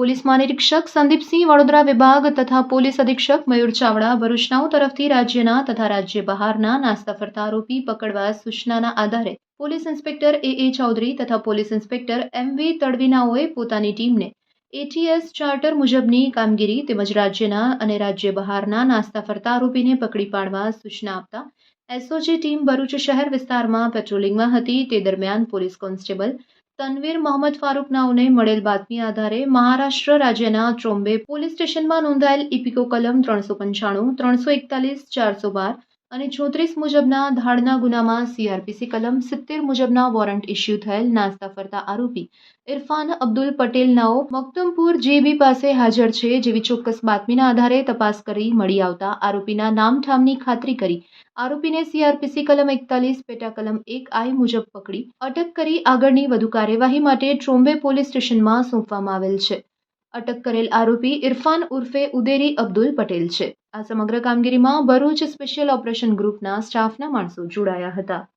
Police મહાનિરીક્ષક Sandipsinh Vadodara વિભાગ તથા police અધિક્ષક મયુર ચાવડા ભરૂચનાઓ તરફથી રાજ્યના તથા રાજ્ય બહારના નાસ્તા ફરતા આરોપી પકડવા સૂચનાના આધારે police inspector A A Chaudhary તથા પોલીસ ઇન્સ્પેક્ટર એમ વી તડવીનાઓએ પોતાની ટીમને એટીએસ ચાર્ટર મુજબની કામગીરી તેમજ રાજ્યના અને રાજ્ય બહારના નાસ્તા ફરતા આરોપીને પકડી પાડવા સૂચના આપતા એસઓજી ટીમ ભરૂચ શહેર વિસ્તારમાં પેટ્રોલિંગમાં હતી. તે દરમિયાન પોલીસ કોન્સ્ટેબલ તનવીર મોહમ્મદ ફારૂક નાઓને મળેલ બાતમી આધારે મહારાષ્ટ્ર રાજ્યના ટ્રોમ્બે પોલીસ સ્ટેશનમાં નોંધાયેલ ઇપિકો કલમ ત્રણસો પંચાણું, ત્રણસો એકતાલીસ, ચારસો બાર અને છોત્રીસ મુજબના ધાડના ગુનામાં સીઆરપીસી કલમ સિત્તેર મુજબના વોરંટ ઇસ્યુ થયેલ નાસ્તા ફરતા આરોપી ઇરફાન અબ્દુલ પટેલ નાઓ મકતુમપુર જેબી પાસે હાજર છે જેવી ચોક્કસ બાતમીના આધારે તપાસ કરી મળી આવતા આરોપીના નામઠામની ખાતરી કરી આરોપીને સીઆરપીસી કલમ એકતાલીસ, પેટા કલમ એક આઈ મુજબ પકડી અટક કરી આગળની વધુ કાર્યવાહી માટે ટ્રોમ્બે પોલીસ સ્ટેશનમાં સોંપવામાં આવેલ છે. અટક કરેલ આરોપી ઇરફાન ઉર્ફે ઉદેરી અબ્દુલ પટેલ છે. આ સમગ્ર કામગીરીમાં ભરૂચ સ્પેશિયલ ઓપરેશન ગ્રુપના સ્ટાફના માણસો જોડાયા હતા.